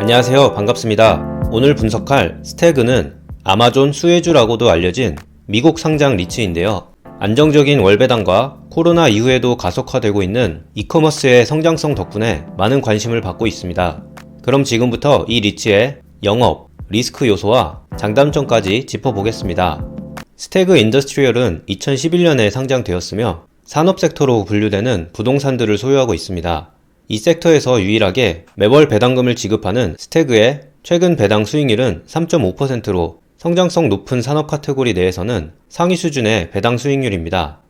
안녕하세요. 반갑습니다. 오늘 분석할 스태그는 아마존 수혜주라고도 알려진 미국 상장 리츠인데요. 안정적인 월배당과 코로나 이후에도 가속화되고 있는 이커머스의 성장성 덕분에 많은 관심을 받고 있습니다. 그럼 지금부터 이 리츠의 영업, 리스크 요소와 장단점까지 짚어보겠습니다. 스태그 인더스트리얼은 2011년에 상장되었으며 산업 섹터로 분류되는 부동산들을 소유하고 있습니다. 이 섹터에서 유일하게 매월 배당금을 지급하는 스태그의 최근 배당 수익률은 3.5%로 성장성 높은 산업 카테고리 내에서는 상위 수준의 배당 수익률입니다.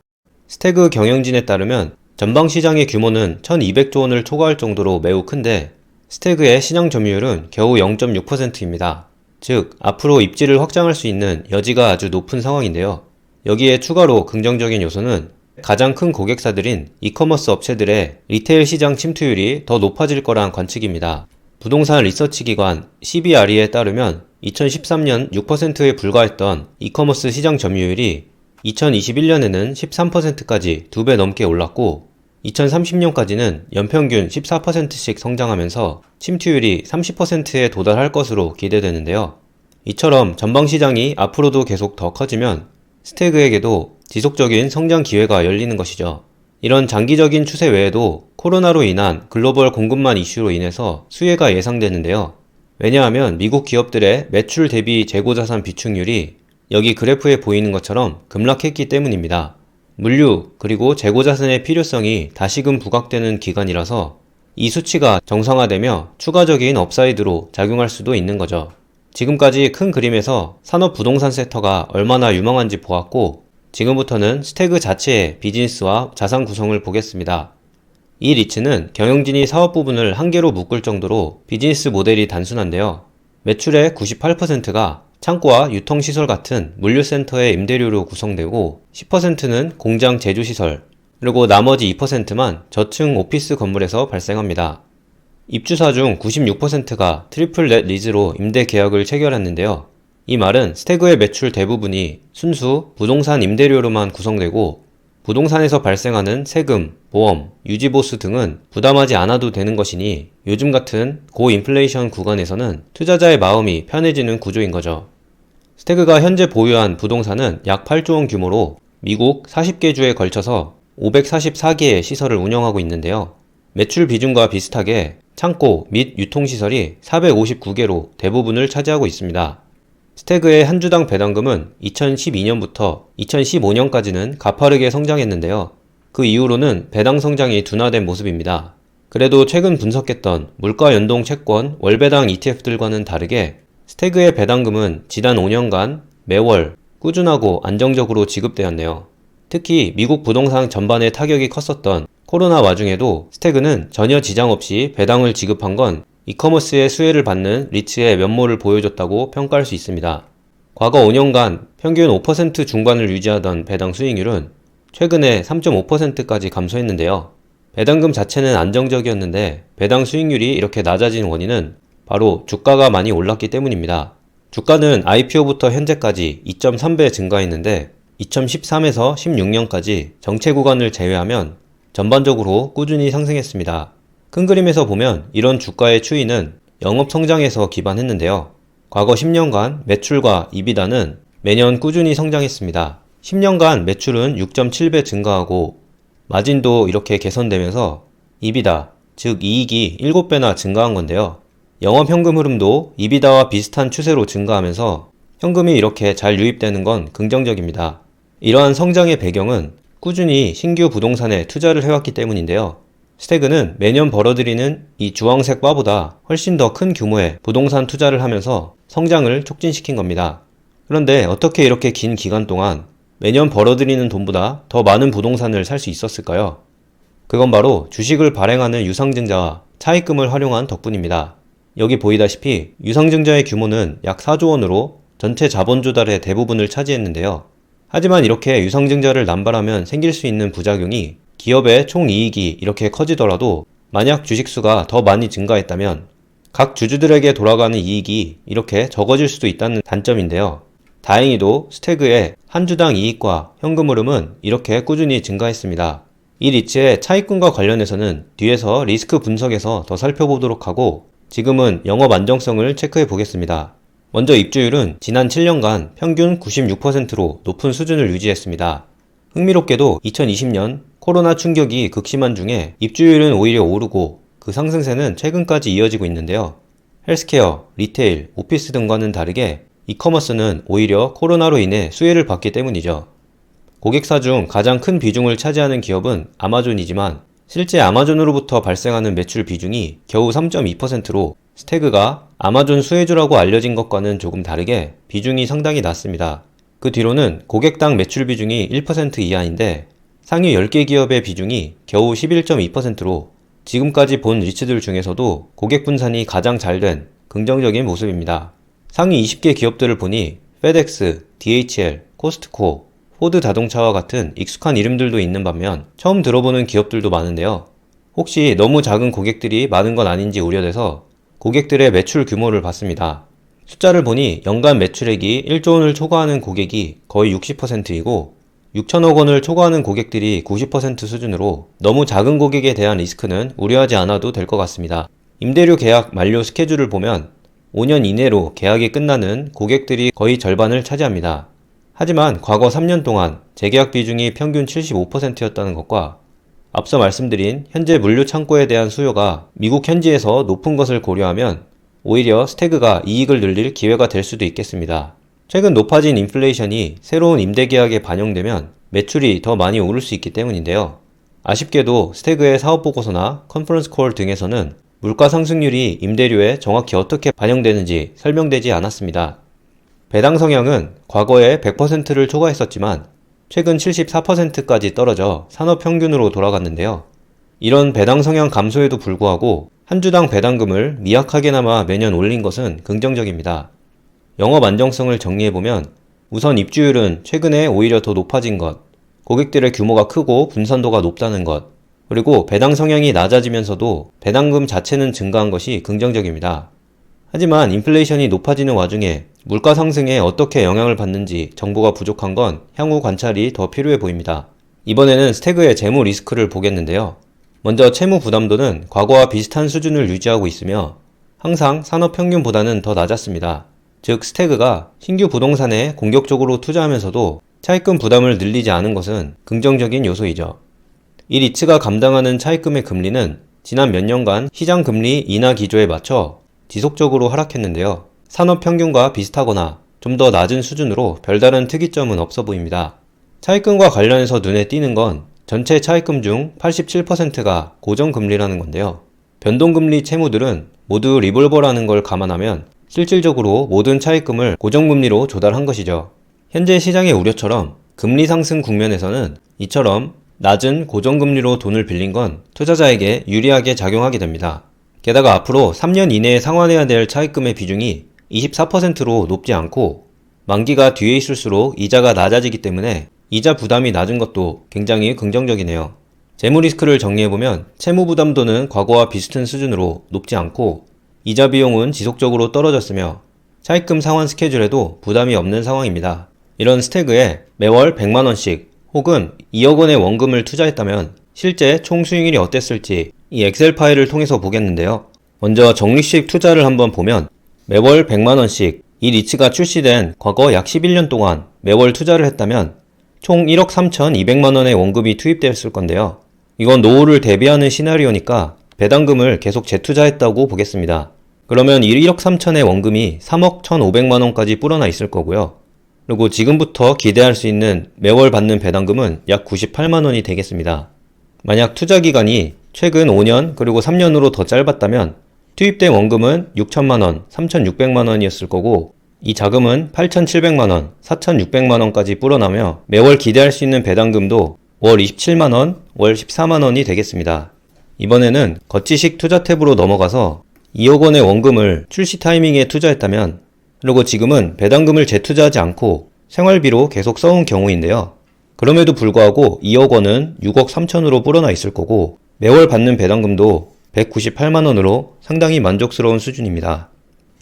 스태그 경영진에 따르면 전방 시장의 규모는 1200조 원을 초과할 정도로 매우 큰데 스태그의 시장 점유율은 겨우 0.6%입니다. 즉, 앞으로 입지를 확장할 수 있는 여지가 아주 높은 상황인데요. 여기에 추가로 긍정적인 요소는 가장 큰 고객사들인 이커머스 업체들의 리테일 시장 침투율이 더 높아질 거란 관측입니다. 부동산 리서치 기관 CBRE에 따르면 2013년 6%에 불과했던 이커머스 시장 점유율이 2021년에는 13%까지 두 배 넘게 올랐고 2030년까지는 연평균 14%씩 성장하면서 침투율이 30%에 도달할 것으로 기대되는데요. 이처럼 전방 시장이 앞으로도 계속 더 커지면 스태그에게도 지속적인 성장 기회가 열리는 것이죠. 이런 장기적인 추세 외에도 코로나로 인한 글로벌 공급망 이슈로 인해서 수혜가 예상되는데요. 왜냐하면 미국 기업들의 매출 대비 재고 자산 비축률이 여기 그래프에 보이는 것처럼 급락했기 때문입니다. 물류 그리고 재고 자산의 필요성이 다시금 부각되는 기간이라서 이 수치가 정상화되며 추가적인 업사이드로 작용할 수도 있는 거죠. 지금까지 큰 그림에서 산업 부동산 섹터가 얼마나 유망한지 보았고 지금부터는 스태그 자체의 비즈니스와 자산 구성을 보겠습니다. 이 리츠는 경영진이 사업 부분을 한 개로 묶을 정도로 비즈니스 모델이 단순한데요. 매출의 98%가 창고와 유통시설 같은 물류센터의 임대료로 구성되고 10%는 공장 제조시설, 그리고 나머지 2%만 저층 오피스 건물에서 발생합니다. 입주사 중 96%가 트리플 넷 리즈로 임대 계약을 체결했는데요. 이 말은 스태그의 매출 대부분이 순수 부동산 임대료로만 구성되고 부동산에서 발생하는 세금, 보험, 유지보수 등은 부담하지 않아도 되는 것이니 요즘 같은 고인플레이션 구간에서는 투자자의 마음이 편해지는 구조인 거죠. 스태그가 현재 보유한 부동산은 약 8조 원 규모로 미국 40개 주에 걸쳐서 544개의 시설을 운영하고 있는데요. 매출 비중과 비슷하게 창고 및 유통시설이 459개로 대부분을 차지하고 있습니다. 스태그의 한 주당 배당금은 2012년부터 2015년까지는 가파르게 성장했는데요. 그 이후로는 배당 성장이 둔화된 모습입니다. 그래도 최근 분석했던 물가 연동 채권 월배당 ETF들과는 다르게 스태그의 배당금은 지난 5년간 매월 꾸준하고 안정적으로 지급되었네요. 특히 미국 부동산 전반에 타격이 컸었던 코로나 와중에도 스태그는 전혀 지장 없이 배당을 지급한 건 이커머스의 수혜를 받는 리츠의 면모를 보여줬다고 평가할 수 있습니다. 과거 5년간 평균 5% 중반을 유지하던 배당 수익률은 최근에 3.5%까지 감소했는데요. 배당금 자체는 안정적이었는데 배당 수익률이 이렇게 낮아진 원인은 바로 주가가 많이 올랐기 때문입니다. 주가는 IPO부터 현재까지 2.3배 증가했는데 2013에서 16년까지 정체 구간을 제외하면 전반적으로 꾸준히 상승했습니다. 큰 그림에서 보면 이런 주가의 추이는 영업 성장에서 기반했는데요. 과거 10년간 매출과 이비다는 매년 꾸준히 성장했습니다. 10년간 매출은 6.7배 증가하고 마진도 이렇게 개선되면서 이비다, 즉 이익이 7배나 증가한 건데요. 영업 현금 흐름도 이비다와 비슷한 추세로 증가하면서 현금이 이렇게 잘 유입되는 건 긍정적입니다. 이러한 성장의 배경은 꾸준히 신규 부동산에 투자를 해왔기 때문인데요. 스태그는 매년 벌어들이는 이 주황색 바보다 훨씬 더 큰 규모의 부동산 투자를 하면서 성장을 촉진시킨 겁니다. 그런데 어떻게 이렇게 긴 기간 동안 매년 벌어들이는 돈보다 더 많은 부동산을 살 수 있었을까요? 그건 바로 주식을 발행하는 유상증자와 차입금을 활용한 덕분입니다. 여기 보이다시피 유상증자의 규모는 약 4조 원으로 전체 자본 조달의 대부분을 차지했는데요. 하지만 이렇게 유상증자를 남발하면 생길 수 있는 부작용이 기업의 총이익이 이렇게 커지더라도 만약 주식수가 더 많이 증가했다면 각 주주들에게 돌아가는 이익이 이렇게 적어질 수도 있다는 단점인데요. 다행히도 스태그의 한 주당 이익과 현금 흐름은 이렇게 꾸준히 증가했습니다. 이 리츠의 차익군과 관련해서는 뒤에서 리스크 분석에서 더 살펴보도록 하고 지금은 영업 안정성을 체크해 보겠습니다. 먼저 입주율은 지난 7년간 평균 96%로 높은 수준을 유지했습니다. 흥미롭게도 2020년 코로나 충격이 극심한 중에 입주율은 오히려 오르고 그 상승세는 최근까지 이어지고 있는데요. 헬스케어, 리테일, 오피스 등과는 다르게 이커머스는 오히려 코로나로 인해 수혜를 받기 때문이죠. 고객사 중 가장 큰 비중을 차지하는 기업은 아마존이지만 실제 아마존으로부터 발생하는 매출 비중이 겨우 3.2%로 스태그가 아마존 수혜주라고 알려진 것과는 조금 다르게 비중이 상당히 낮습니다. 그 뒤로는 고객당 매출 비중이 1% 이하인데 상위 10개 기업의 비중이 겨우 11.2%로 지금까지 본 리츠들 중에서도 고객 분산이 가장 잘 된 긍정적인 모습입니다. 상위 20개 기업들을 보니 페덱스, DHL, 코스트코, 포드 자동차와 같은 익숙한 이름들도 있는 반면 처음 들어보는 기업들도 많은데요. 혹시 너무 작은 고객들이 많은 건 아닌지 우려돼서 고객들의 매출 규모를 봤습니다. 숫자를 보니 연간 매출액이 1조 원을 초과하는 고객이 거의 60%이고 6천억 원을 초과하는 고객들이 90% 수준으로 너무 작은 고객에 대한 리스크는 우려하지 않아도 될 것 같습니다. 임대료 계약 만료 스케줄을 보면 5년 이내로 계약이 끝나는 고객들이 거의 절반을 차지합니다. 하지만 과거 3년 동안 재계약 비중이 평균 75%였다는 것과 앞서 말씀드린 현재 물류 창고에 대한 수요가 미국 현지에서 높은 것을 고려하면 오히려 스태그가 이익을 늘릴 기회가 될 수도 있겠습니다. 최근 높아진 인플레이션이 새로운 임대 계약에 반영되면 매출이 더 많이 오를 수 있기 때문인데요. 아쉽게도 스태그의 사업 보고서나 컨퍼런스 콜 등에서는 물가 상승률이 임대료에 정확히 어떻게 반영되는지 설명되지 않았습니다. 배당 성향은 과거에 100%를 초과했었지만 최근 74%까지 떨어져 산업 평균으로 돌아갔는데요. 이런 배당 성향 감소에도 불구하고 한 주당 배당금을 미약하게나마 매년 올린 것은 긍정적입니다. 영업 안정성을 정리해보면 우선 입주율은 최근에 오히려 더 높아진 것, 고객들의 규모가 크고 분산도가 높다는 것, 그리고 배당 성향이 낮아지면서도 배당금 자체는 증가한 것이 긍정적입니다. 하지만 인플레이션이 높아지는 와중에 물가 상승에 어떻게 영향을 받는지 정보가 부족한 건 향후 관찰이 더 필요해 보입니다. 이번에는 스태그의 재무 리스크를 보겠는데요. 먼저 채무 부담도는 과거와 비슷한 수준을 유지하고 있으며 항상 산업 평균보다는 더 낮았습니다. 즉 스태그가 신규 부동산에 공격적으로 투자하면서도 차입금 부담을 늘리지 않은 것은 긍정적인 요소이죠. 이 리츠가 감당하는 차입금의 금리는 지난 몇 년간 시장 금리 인하 기조에 맞춰 지속적으로 하락했는데요. 산업 평균과 비슷하거나 좀 더 낮은 수준으로 별다른 특이점은 없어 보입니다. 차입금과 관련해서 눈에 띄는 건 전체 차입금 중 87%가 고정금리라는 건데요. 변동금리 채무들은 모두 리볼버라는 걸 감안하면 실질적으로 모든 차입금을 고정금리로 조달한 것이죠. 현재 시장의 우려처럼 금리 상승 국면에서는 이처럼 낮은 고정금리로 돈을 빌린 건 투자자에게 유리하게 작용하게 됩니다. 게다가 앞으로 3년 이내에 상환해야 될 차입금의 비중이 24%로 높지 않고 만기가 뒤에 있을수록 이자가 낮아지기 때문에 이자 부담이 낮은 것도 굉장히 긍정적이네요. 재무 리스크를 정리해보면 채무 부담도는 과거와 비슷한 수준으로 높지 않고 이자 비용은 지속적으로 떨어졌으며 차입금 상환 스케줄에도 부담이 없는 상황입니다. 이런 스태그에 매월 100만원씩 혹은 2억 원의 원금을 투자했다면 실제 총 수익률이 어땠을지 이 엑셀 파일을 통해서 보겠는데요. 먼저 적립식 투자를 한번 보면 매월 100만원씩 이 리츠가 출시된 과거 약 11년 동안 매월 투자를 했다면 총 1억 3,200만 원의 원금이 투입되었을 건데요. 이건 노후를 대비하는 시나리오니까 배당금을 계속 재투자했다고 보겠습니다. 그러면 1억 3천의 원금이 3억 1,500만 원까지 불어나 있을 거고요. 그리고 지금부터 기대할 수 있는 매월 받는 배당금은 약 98만 원이 되겠습니다. 만약 투자 기간이 최근 5년 그리고 3년으로 더 짧았다면 투입된 원금은 6천만 원, 3,600만 원이었을 거고 이 자금은 8,700만원, 4,600만원까지 불어나며 매월 기대할 수 있는 배당금도 월 27만원, 월 14만원이 되겠습니다. 이번에는 거치식 투자 탭으로 넘어가서 2억 원의 원금을 출시 타이밍에 투자했다면 그리고 지금은 배당금을 재투자하지 않고 생활비로 계속 써온 경우인데요. 그럼에도 불구하고 2억 원은 6억 3천으로 불어나 있을 거고 매월 받는 배당금도 198만원으로 상당히 만족스러운 수준입니다.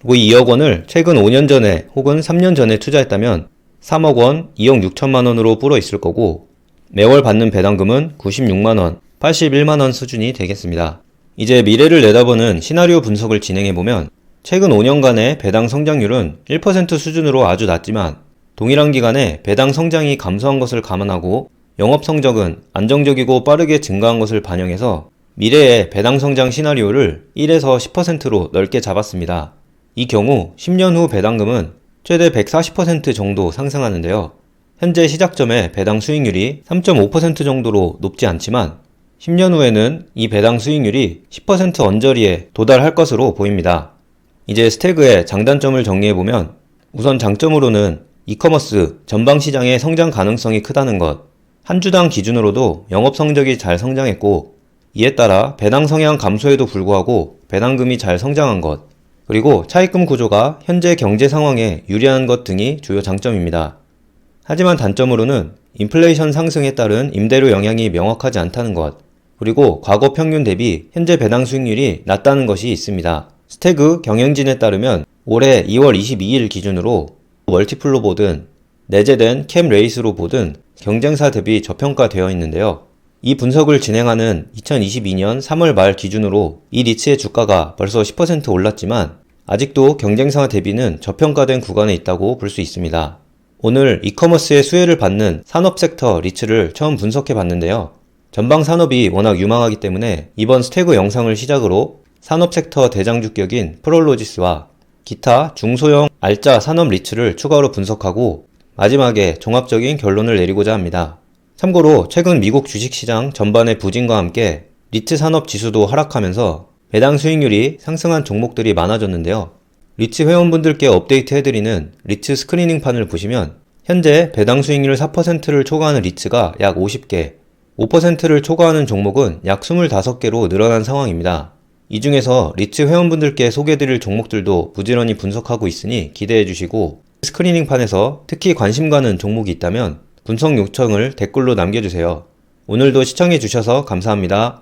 그리고 2억 원을 최근 5년 전에 혹은 3년 전에 투자했다면 3억 원, 2억 6천만 원으로 불어 있을 거고 매월 받는 배당금은 96만 원, 81만 원 수준이 되겠습니다. 이제 미래를 내다보는 시나리오 분석을 진행해 보면 최근 5년간의 배당 성장률은 1% 수준으로 아주 낮지만 동일한 기간에 배당 성장이 감소한 것을 감안하고 영업 성적은 안정적이고 빠르게 증가한 것을 반영해서 미래의 배당 성장 시나리오를 1에서 10%로 넓게 잡았습니다. 이 경우 10년 후 배당금은 최대 140% 정도 상승하는데요. 현재 시작점의 배당 수익률이 3.5% 정도로 높지 않지만 10년 후에는 이 배당 수익률이 10% 언저리에 도달할 것으로 보입니다. 이제 스태그의 장단점을 정리해보면 우선 장점으로는 이커머스 전방 시장의 성장 가능성이 크다는 것, 한 주당 기준으로도 영업 성적이 잘 성장했고 이에 따라 배당 성향 감소에도 불구하고 배당금이 잘 성장한 것, 그리고 차입금 구조가 현재 경제 상황에 유리한 것 등이 주요 장점입니다. 하지만 단점으로는 인플레이션 상승에 따른 임대료 영향이 명확하지 않다는 것, 그리고 과거 평균 대비 현재 배당 수익률이 낮다는 것이 있습니다. 스태그 경영진에 따르면 올해 2월 22일 기준으로 멀티플로 보든 내재된 캠 레이스로 보든 경쟁사 대비 저평가되어 있는데요. 이 분석을 진행하는 2022년 3월 말 기준으로 이 리츠의 주가가 벌써 10% 올랐지만 아직도 경쟁사 대비는 저평가된 구간에 있다고 볼 수 있습니다. 오늘 이커머스의 수혜를 받는 산업 섹터 리츠를 처음 분석해 봤는데요. 전방 산업이 워낙 유망하기 때문에 이번 스태그 영상을 시작으로 산업 섹터 대장 주격인 프롤로지스와 기타 중소형 알짜 산업 리츠를 추가로 분석하고 마지막에 종합적인 결론을 내리고자 합니다. 참고로 최근 미국 주식시장 전반의 부진과 함께 리츠 산업 지수도 하락하면서 배당 수익률이 상승한 종목들이 많아졌는데요. 리츠 회원분들께 업데이트 해드리는 리츠 스크리닝판을 보시면 현재 배당 수익률 4%를 초과하는 리츠가 약 50개, 5%를 초과하는 종목은 약 25개로 늘어난 상황입니다. 이 중에서 리츠 회원분들께 소개드릴 종목들도 부지런히 분석하고 있으니 기대해 주시고 스크리닝판에서 특히 관심 가는 종목이 있다면 분석 요청을 댓글로 남겨주세요. 오늘도 시청해 주셔서 감사합니다.